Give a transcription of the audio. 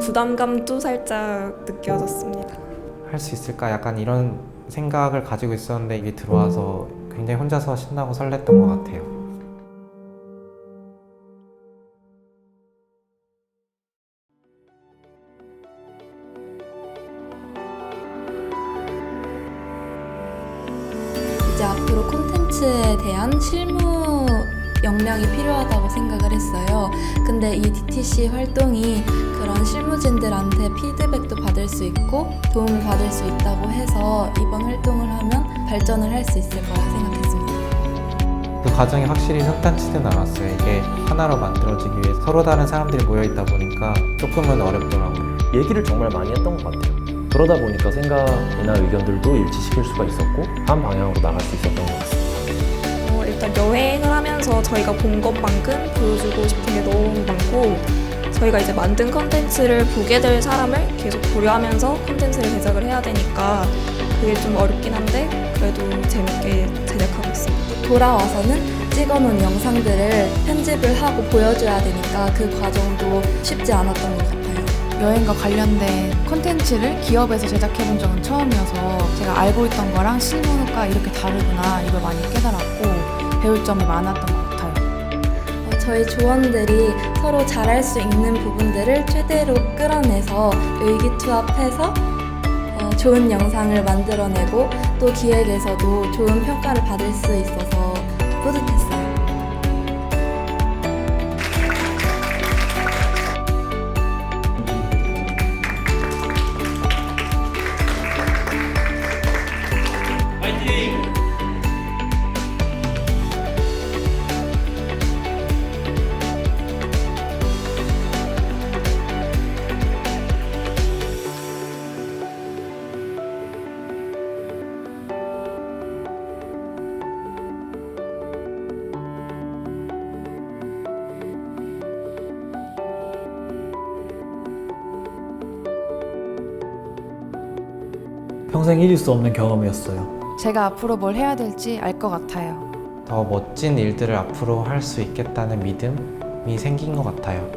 부담감도 살짝 느껴졌습니다. 할 수 있을까 약간 이런 생각을 가지고 있었는데 이게 들어와서 굉장히 혼자서 신나고 설렜던 것 같아요. 이제 앞으로 콘텐츠에 대한 실무 역량이 필요하다고 생각을 했어요. 근데 이 DTC 활동이 그런 실무진들한테 피드백도 받을 수 있고 도움을 받을 수 있다고 해서 이번 활동을 하면 발전을 할 수 있을 거라 생각했습니다. 그 과정이 확실히 흑단치는 않았어요. 이게 하나로 만들어지기 위해 서로 다른 사람들이 모여 있다 보니까 조금은 어렵더라고요. 얘기를 정말 많이 했던 것 같아요. 그러다 보니까 생각이나 의견들도 일치시킬 수가 있었고 한 방향으로 나갈 수 있었던 것 같습니다. 어, 일단 여행을 하면서 저희가 본 것만큼 보여주고 싶은 게 너무 많고 저희가 이제 만든 컨텐츠를 보게 될 사람을 계속 고려하면서 컨텐츠를 제작을 해야 되니까 그게 좀 어렵긴 한데 그래도 재밌게 제작하고 있습니다. 돌아와서는 찍어놓은 영상들을 편집을 하고 보여줘야 되니까 그 과정도 쉽지 않았던 것 같아요. 여행과 관련된 콘텐츠를 기업에서 제작해 본 적은 처음이어서 제가 알고 있던 거랑 실무가 이렇게 다르구나 이걸 많이 깨달았고 배울 점이 많았던 것 같아요. 어, 저희 조원들이 서로 잘할 수 있는 부분들을 최대로 끌어내서 의기투합해서 어, 좋은 영상을 만들어내고 또 기획에서도 좋은 평가를 받을 수 있어서 뿌듯했어요. 평생 잊을 수 없는 경험이었어요. 제가 앞으로 뭘 해야 될지 알 것 같아요. 더 멋진 일들을 앞으로 할 수 있겠다는 믿음이 생긴 것 같아요.